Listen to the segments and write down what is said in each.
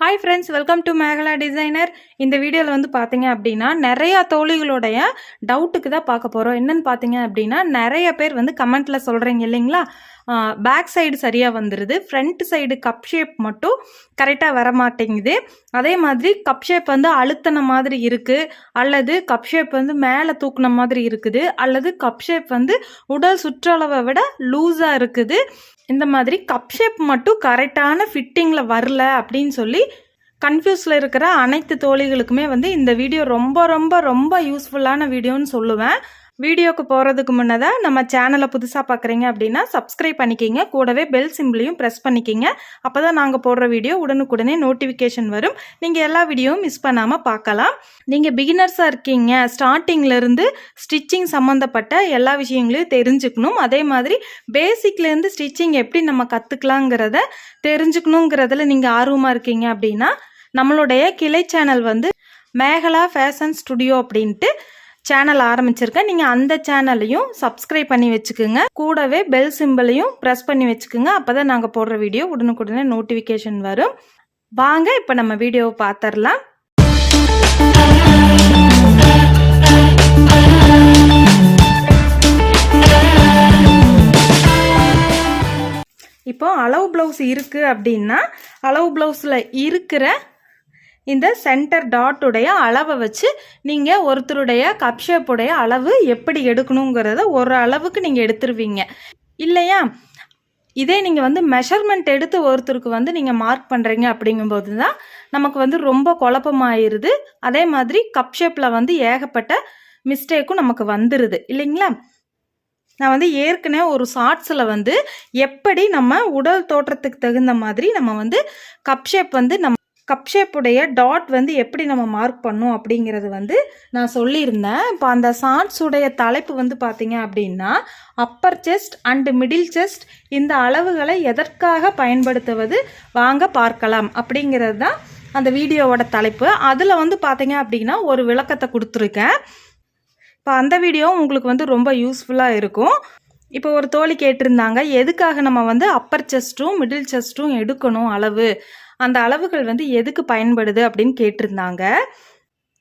Hi friends welcome to Megala designer இந்த வீடியோவில் வந்து பார்த்தீங்க அப்படின்னா நிறையா தோழிகளுடைய டவுட்டுக்கு தான் பார்க்க போகிறோம் என்னன்னு பார்த்தீங்க அப்படின்னா நிறைய பேர் வந்து கமெண்ட்டில் சொல்கிறீங்க இல்லைங்களா? பேக் சைடு சரியாக வந்துடுது ஃப்ரண்ட் சைடு கப் ஷேப் மட்டும் கரெக்டாக வர மாட்டேங்குது அதே மாதிரி கப் ஷேப் வந்து அழுத்தின மாதிரி இருக்குது அல்லது கப் ஷேப் வந்து மேலே தூக்குன மாதிரி இருக்குது. அல்லது கப் ஷேப் வந்து உடல் சுற்றளவை விட லூஸாக இருக்குது. இந்த மாதிரி கப் ஷேப் மட்டும் கரெக்டான ஃபிட்டிங்கில் வரல அப்படின்னு சொல்லி கன்ஃபியூஸில் இருக்கிற அனைத்து தோழிகளுக்குமே வந்து இந்த வீடியோ ரொம்ப ரொம்ப ரொம்ப யூஸ்ஃபுல்லான வீடியோன்னு சொல்லுவேன். வீடியோக்கு போகிறதுக்கு முன்னதாக நம்ம சேனலை புதுசாக பார்க்குறீங்க அப்படின்னா சப்ஸ்கிரைப் பண்ணிக்கிங்க. கூடவே பெல் சிம்பிளையும் ப்ரெஸ் பண்ணிக்கிங்க. அப்போ தான் நாங்கள் போடுற வீடியோ உடனுக்குடனே நோட்டிஃபிகேஷன் வரும். நீங்கள் எல்லா வீடியோவும் மிஸ் பண்ணாமல் பார்க்கலாம் நீங்கள் பிகினர்ஸாக இருக்கீங்க. ஸ்டார்டிங்லேருந்து ஸ்டிச்சிங் சம்மந்தப்பட்ட எல்லா விஷயங்களையும் தெரிஞ்சுக்கணும். அதே மாதிரி பேசிக்லேருந்து ஸ்டிச்சிங் எப்படி நம்ம கற்றுக்கலாங்கிறத தெரிஞ்சுக்கணுங்கிறதுல நீங்கள் ஆர்வமாக இருக்கீங்க அப்படின்னா நம்மளுடைய கிளை சேனல் வந்து மேகலா ஃபேஷன் ஸ்டுடியோ அப்படின்ட்டு சேனல் ஆரம்பிச்சிருக்கேன். நீங்கள் அந்த சேனலையும் சப்ஸ்கிரைப் பண்ணி வச்சுக்கோங்க. கூடவே பெல் சிம்பிளையும் ப்ரெஸ் பண்ணி வச்சுக்கோங்க. அப்போ தான் நாங்கள் போடுற வீடியோ உடனுக்குடனே நோட்டிஃபிகேஷன் வரும். வாங்க இப்போ நம்ம வீடியோவை பார்த்துடலாம் இப்போ அளவு ப்ளவுஸ் இருக்குது அப்படின்னா அளவு ப்ளவுஸில் இருக்கிற இந்த சென்டர் டாட்டுடைய அளவை வச்சு நீங்கள் ஒருத்தருடைய கப் ஷேப்புடைய அளவு எப்படி எடுக்கணுங்கிறத ஒரு அளவுக்கு நீங்கள் எடுத்துருவீங்க. இல்லையா? இதே நீங்கள் வந்து மெஷர்மெண்ட் எடுத்து ஒருத்தருக்கு வந்து நீங்கள் மார்க் பண்ணுறீங்க அப்படிங்கும்போது தான் நமக்கு வந்து ரொம்ப குழப்பமாயிருது. அதே மாதிரி கப் ஷேப்பில் வந்து ஏகப்பட்ட மிஸ்டேக்கும் நமக்கு வந்துடுது இல்லைங்களா? நான் வந்து ஏற்கனவே ஒரு ஷார்ட்ஸில் வந்து எப்படி நம்ம உடல் தோற்றத்துக்கு தகுந்த மாதிரி நம்ம வந்து கப் ஷேப் வந்து நம்ம கப் ஷேப்புடைய டாட் வந்து எப்படி நம்ம மார்க் பண்ணும் அப்படிங்கிறது வந்து நான் சொல்லியிருந்தேன். இப்போ அந்த ஷார்ட்ஸுடைய தலைப்பு வந்து பார்த்தீங்க அப்படின்னா upper chest and middle chest இந்த அளவுகளை எதற்காக பயன்படுத்துவது வாங்க பார்க்கலாம் அப்படிங்கிறது தான் அந்த வீடியோவோட தலைப்பு. அதில் வந்து பார்த்தீங்க அப்படின்னா ஒரு விளக்கத்தை கொடுத்துருக்கேன். இப்போ அந்த வீடியோ உங்களுக்கு வந்து ரொம்ப யூஸ்ஃபுல்லாக இருக்கும். இப்போ ஒரு தோழி கேட்டிருந்தாங்க எதுக்காக நம்ம வந்து அப்பர் செஸ்ட்டும் மிடில் செஸ்ட்டும் எடுக்கணும் அளவு? அந்த அளவுகள் வந்து எதுக்கு பயன்படுது அப்படின்னு கேட்டிருந்தாங்க.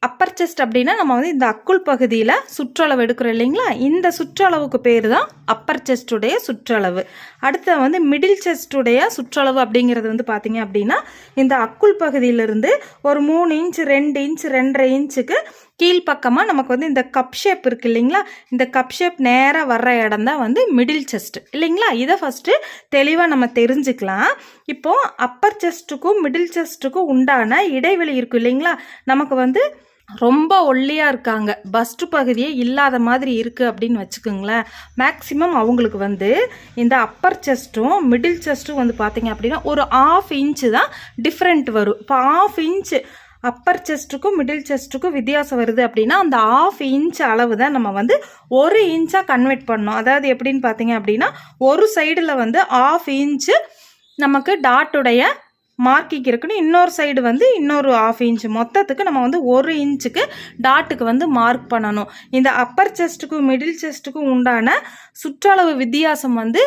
அப்பர் செஸ்ட் அப்படின்னா நம்ம வந்து இந்த அக்குள் பகுதியில் சுற்றளவு எடுக்கிறோம் இல்லைங்களா? இந்த சுற்றளவுக்கு பேர் தான் அப்பர் செஸ்டுடைய சுற்றளவு. அடுத்து வந்து மிடில் செஸ்டுடைய சுற்றளவு அப்படிங்கிறது வந்து பார்த்தீங்க அப்படின்னா இந்த அக்குள் பகுதியிலிருந்து ஒரு மூணு இன்ச் ரெண்டு இன்ச் ரெண்டரை இன்ச்சுக்கு கீழ்ப்பக்கமாக நமக்கு வந்து இந்த கப் ஷேப் இருக்குது இல்லைங்களா? இந்த கப் ஷேப் நேராக வர்ற இடம் தான் வந்து மிடில் செஸ்ட்டு இல்லைங்களா? இதை ஃபஸ்ட்டு தெளிவாக நம்ம தெரிஞ்சுக்கலாம். இப்போது அப்பர் செஸ்ட்டுக்கும் மிடில் செஸ்ட்டுக்கும் உண்டான இடைவெளி இருக்கும் இல்லைங்களா? நமக்கு வந்து ரொம்ப ஒல்லியாக இருக்காங்க. பஸ்ட் பகுதியே இல்லாத மாதிரி இருக்குது அப்படின்னு வச்சுக்கோங்களேன். மேக்ஸிமம் அவங்களுக்கு வந்து இந்த அப்பர் செஸ்ட்டும் மிடில் செஸ்ட்டும் வந்து பார்த்தீங்க அப்படின்னா ஒரு ஆஃப் இன்ச்சு தான் டிஃப்ரெண்ட் வரும். இப்போ ஆஃப் இன்ச்சு அப்பர் செஸ்ட்டுக்கும் மிடில் செஸ்ட்டுக்கும் வித்தியாசம் வருது அப்படின்னா அந்த ஆஃப் இன்ச் அளவு தான் நம்ம வந்து ஒரு இன்ச்சாக கன்வெர்ட் பண்ணோம் அதாவது எப்படின்னு பார்த்தீங்க அப்படின்னா ஒரு சைடில் வந்து ஆஃப் இன்ச்சு நமக்கு டாட்டுடைய மார்க்கிங் இருக்குன்னு இன்னொரு சைடு வந்து இன்னொரு ஆஃப் இன்ச் மொத்தத்துக்கு நம்ம வந்து ஒரு இன்ச்சுக்கு டாட்டுக்கு வந்து மார்க் பண்ணணும். இந்த அப்பர் செஸ்ட்டுக்கும் மிடில் செஸ்ட்டுக்கும் உண்டான சுற்றளவு வித்தியாசம் வந்து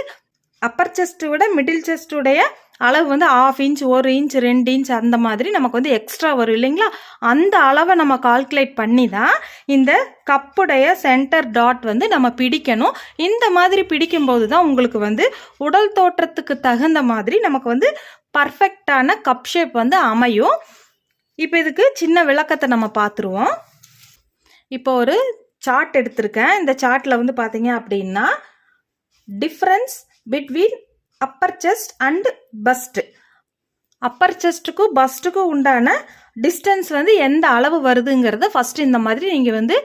அப்பர் செஸ்ட்டை விட மிடில் செஸ்ட்டுடைய அளவு வந்து ஆஃப் இன்ச் ஒரு இன்ச் ரெண்டு இன்ச் அந்த மாதிரி நமக்கு வந்து எக்ஸ்ட்ரா வரும் இல்லைங்களா? அந்த அளவை நம்ம கால்குலேட் பண்ணி தான் இந்த கப்புடைய சென்டர் டாட் வந்து நம்ம பிடிக்கணும். இந்த மாதிரி பிடிக்கும்போது தான் உங்களுக்கு வந்து உடல் தோற்றத்துக்கு தகுந்த மாதிரி நமக்கு வந்து பர்ஃபெக்டான கப் ஷேப் வந்து அமையும். இப்போ இதுக்கு சின்ன விளக்கத்தை நம்ம பார்த்துருவோம். இப்போ ஒரு சார்ட் எடுத்திருக்கேன். இந்த சார்ட்டில் வந்து பார்த்தீங்க அப்படின்னா difference between upper chest and bust upper செஸ்ட்டுக்கும் பஸ்ட்டுக்கும் உண்டான டிஸ்டன்ஸ் வந்து எந்த அளவு வருதுங்கிறத ஃபஸ்ட்டு இந்த மாதிரி நீங்கள் வந்து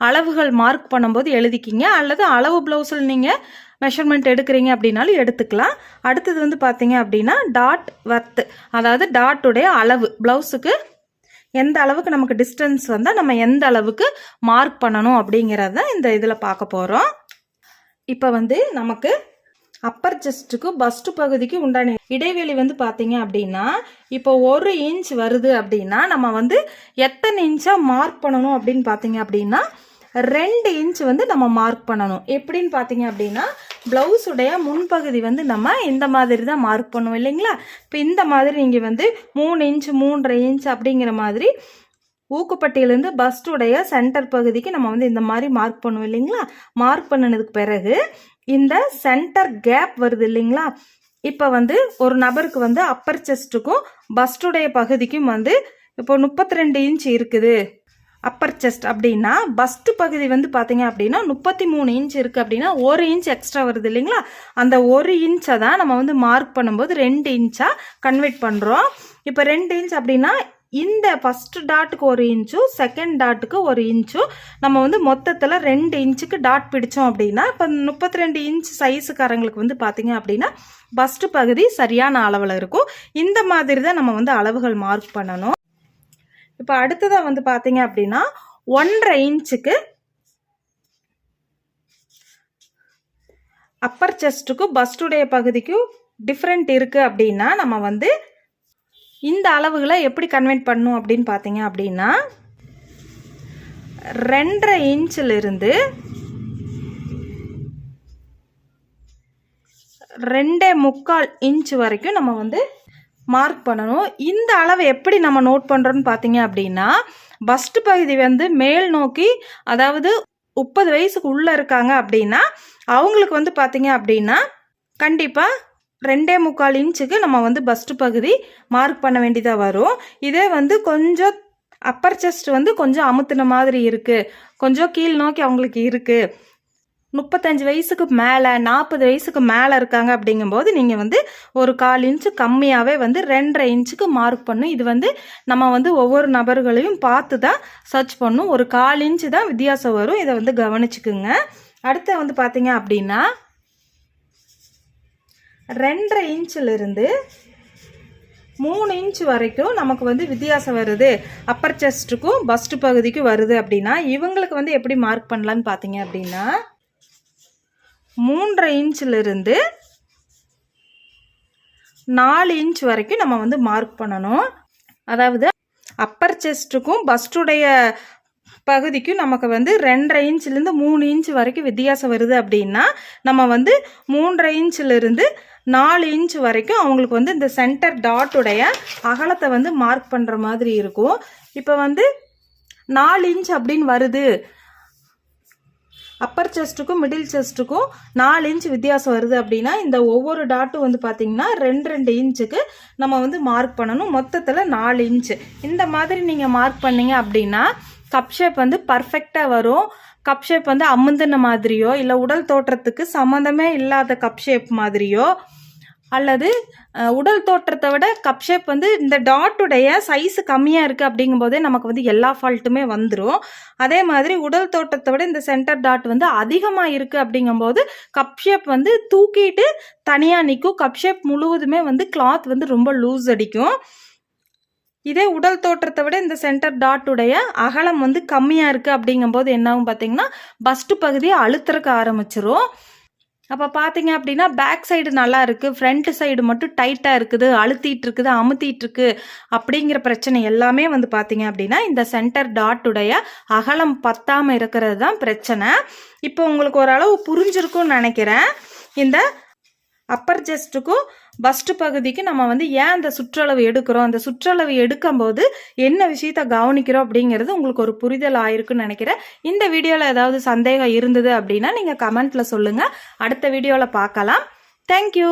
அளவுகள் மார்க் பண்ணும்போது எழுதிக்கிங்க. அல்லது அளவு ப்ளவுஸில் நீங்கள் மெஷர்மெண்ட் எடுக்கிறீங்க அப்படின்னாலும் எடுத்துக்கலாம். அடுத்தது வந்து பார்த்தீங்க அப்படின்னா டாட் வர்த்து அதாவது டாட்டுடைய அளவு ப்ளவுஸுக்கு எந்த அளவுக்கு நமக்கு டிஸ்டன்ஸ் வந்தால் நம்ம எந்த அளவுக்கு மார்க் பண்ணணும் அப்படிங்கிறத இந்த இதில் பார்க்க போகிறோம் இப்போ வந்து நமக்கு அப்பர் செஸ்ட்டுக்கும் பஸ்ட் பகுதிக்கு உண்டான இடைவெளி வந்து பார்த்தீங்க அப்படின்னா இப்போ ஒரு இன்ச் வருது அப்படின்னா நம்ம வந்து எத்தனை இன்ச்சாக மார்க் பண்ணணும் அப்படின்னு பார்த்தீங்க அப்படின்னா ரெண்டு இன்ச் வந்து நம்ம மார்க் பண்ணணும். எப்படின்னு பார்த்தீங்க அப்படின்னா ப்ளவுஸுடைய முன்பகுதி வந்து நம்ம இந்த மாதிரி தான் மார்க் பண்ணுவோம் இல்லைங்களா? இப்போ இந்த மாதிரி நீங்கள் வந்து மூணு இன்ச் மூன்றரை இன்ச் அப்படிங்கிற மாதிரி ஊக்குப்பட்டியிலேருந்து பஸ்டுடைய சென்டர் பகுதிக்கு நம்ம வந்து இந்த மாதிரி மார்க் பண்ணுவோம் இல்லைங்களா? மார்க் பண்ணினதுக்கு பிறகு இந்த சென்டர் கேப் வருது இல்லைங்களா? இப்போ வந்து ஒரு நபருக்கு வந்து அப்பர் செஸ்ட்டுக்கும் பஸ்டுடைய பகுதிக்கும் வந்து இப்போ முப்பத்தி ரெண்டு இன்ச் இருக்குது. அப்பர் செஸ்ட் அப்படின்னா பஸ்ட் பகுதி வந்து பார்த்தீங்க அப்படின்னா முப்பத்தி மூணு இன்ச் இருக்குது அப்படின்னா ஒரு இன்ச் எக்ஸ்ட்ரா வருது இல்லைங்களா? அந்த ஒரு இன்ச்சை தான் நம்ம வந்து மார்க் பண்ணும்போது ரெண்டு இன்ச்சாக கன்வெர்ட் பண்ணுறோம் இப்போ ரெண்டு இன்ச் அப்படின்னா இந்த ஃபஸ்ட் டாட்டுக்கு ஒரு இன்ச்சும் செகண்ட் டாட்டுக்கு ஒரு இன்ச்சும் நம்ம வந்து மொத்தத்தில் ரெண்டு இன்ச்சுக்கு டாட் பிடிச்சோம் அப்படின்னா இப்போ முப்பத்தி ரெண்டு இன்ச் சைஸுக்காரங்களுக்கு வந்து பார்த்தீங்க அப்படின்னா பஸ்ட்டு பகுதி சரியான அளவில் இருக்கும். இந்த மாதிரி தான் நம்ம வந்து அளவுகள் மார்க் பண்ணணும். இப்போ அடுத்ததாக வந்து பார்த்தீங்க அப்படின்னா ஒன்றரை இன்ச்சுக்கு அப்பர் செஸ்ட்டுக்கும் பஸ்டுடைய பகுதிக்கும் டிஃப்ரெண்ட் இருக்குது அப்படின்னா நம்ம வந்து இந்த அளவுகளை எப்படி கன்வெர்ட் பண்ணும் அப்படின்னு பார்த்தீங்க அப்படின்னா ரெண்டரை இன்ச்சில் இருந்து ரெண்டே முக்கால் இன்ச் வரைக்கும் நம்ம வந்து மார்க் பண்ணணும். இந்த அளவை எப்படி நம்ம நோட் பண்ணுறோன்னு பார்த்தீங்க அப்படின்னா பஸ்ட் பகுதி வந்து மேல் நோக்கி அதாவது முப்பது வயசுக்கு உள்ளே இருக்காங்க அப்படின்னா அவங்களுக்கு வந்து பார்த்தீங்க அப்படின்னா கண்டிப்பாக ரெண்டே முக்கால் இன்ச்சுக்கு நம்ம வந்து பஸ்ட் பகுதி மார்க் பண்ண வேண்டியதாக வரும். இதே வந்து கொஞ்சம் அப்பர் செஸ்ட் வந்து கொஞ்சம் அமுத்துன மாதிரி இருக்குது கொஞ்சம் கீழ் நோக்கி அவங்களுக்கு இருக்குது முப்பத்தஞ்சு வயசுக்கு மேலே நாற்பது வயசுக்கு மேலே இருக்காங்க அப்படிங்கும்போது நீங்கள் வந்து ஒரு கால் இன்ச்சு கம்மியாகவே வந்து ரெண்டரை இன்ச்சுக்கு மார்க் பண்ணும் இது வந்து நம்ம வந்து ஒவ்வொரு நபர்களையும் பார்த்து தான் சர்ச் பண்ணும். ஒரு கால் இன்ச்சு தான் வித்தியாசம் வரும். இதை வந்து கவனிச்சுக்குங்க. அடுத்து வந்து பார்த்தீங்க அப்படின்னா ரெண்டரை இன்ச்சிலிருந்து மூணு இன்ச் வரைக்கும் நமக்கு வந்து வித்தியாசம் வருது. அப்பர் செஸ்ட்டுக்கும் பஸ்ட் பகுதிக்கும் வருது அப்படின்னா இவங்களுக்கு வந்து எப்படி மார்க் பண்ணலான்னு பார்த்தீங்க அப்படின்னா மூன்றரை இன்ச்சிலிருந்து நாலு இன்ச் வரைக்கும் நம்ம வந்து மார்க் பண்ணணும். அதாவது அப்பர் செஸ்ட்டுக்கும் பஸ்டுடைய பகுதிக்கும் நமக்கு வந்து ரெண்டரை இன்ச்சிலேருந்து மூணு இன்ச் வரைக்கும் வித்தியாசம் வருது அப்படின்னா நம்ம வந்து மூன்றரை இன்ச்சிலிருந்து நாலு இன்ச் வரைக்கும் அவங்களுக்கு வந்து இந்த சென்டர் டாட்டுடைய அகலத்தை வந்து மார்க் பண்ணுற மாதிரி இருக்கும். இப்போ வந்து நாலு இன்ச் அப்படின்னு வருது. அப்பர் செஸ்ட்டுக்கும் மிடில் செஸ்ட்டுக்கும் நாலு இன்ச் வித்தியாசம் வருது அப்படின்னா இந்த ஒவ்வொரு டாட்டும் வந்து பார்த்திங்கன்னா ரெண்டு ரெண்டு இன்ச்சுக்கு நம்ம வந்து மார்க் பண்ணணும். மொத்தத்தில் நாலு இன்ச்சு இந்த மாதிரி நீங்கள் மார்க் பண்ணீங்க அப்படின்னா கப் ஷேப் வந்து பர்ஃபெக்டாக வரும். கப் ஷேப் வந்து அமுந்தின மாதிரியோ இல்லை உடல் தோற்றத்துக்கு சம்மந்தமே இல்லாத கப் ஷேப் மாதிரியோ அல்லது உடல் தோற்றத்தை விட கப் ஷேப் வந்து இந்த டாட்டுடைய சைஸ் கம்மியாக இருக்குது அப்படிங்கும்போதே நமக்கு வந்து எல்லா ஃபால்ட்டுமே வந்துடும் அதே மாதிரி உடல் தோற்றத்தை விட இந்த சென்டர் டாட் வந்து அதிகமாக இருக்குது அப்படிங்கும்போது கப் ஷேப் வந்து தூக்கிட்டு தனியாக நிற்கும் கப் ஷேப் முழுவதுமே வந்து கிளாத் வந்து ரொம்ப லூஸ் அடிக்கும். இதே உடல் தோற்றத்தை விட இந்த சென்டர் டாட்டுடைய அகலம் வந்து கம்மியாக இருக்குது அப்படிங்கும்போது என்னாகும் பார்த்தீங்கன்னா பஸ்ட்டு பகுதியை அழுத்துறக்க ஆரம்பிச்சிரும். அப்போ பார்த்தீங்க அப்படின்னா பேக் சைடு நல்லா இருக்குது ஃப்ரண்ட் சைடு மட்டும் டைட்டாக இருக்குது அழுத்திட்டு இருக்குது அமுத்திட்டு இருக்கு அப்படிங்கிற பிரச்சனை எல்லாமே வந்து பார்த்தீங்க அப்படின்னா இந்த சென்டர் டாட்டுடைய அகலம் பத்தாமல் இருக்கிறது தான் பிரச்சனை. இப்போ உங்களுக்கு ஓரளவு புரிஞ்சிருக்கும்னு நினைக்கிறேன். இந்த அப்பர் ஜெஸ்ட்டுக்கும் பஸ்ட் பகுதிக்கு நம்ம வந்து ஏன் அந்த சுற்றளவு எடுக்கிறோம்? அந்த சுற்றளவு எடுக்கும்போது என்ன விஷயத்த கவனிக்கிறோம் அப்படிங்கிறது உங்களுக்கு ஒரு புரிதல் ஆயிருக்குன்னு நினைக்கிறேன். இந்த வீடியோவில் ஏதாவது சந்தேகம் இருந்தது அப்படின்னா நீங்கள் கமெண்ட்டில் சொல்லுங்கள் அடுத்த வீடியோவில் பார்க்கலாம். தேங்க்யூ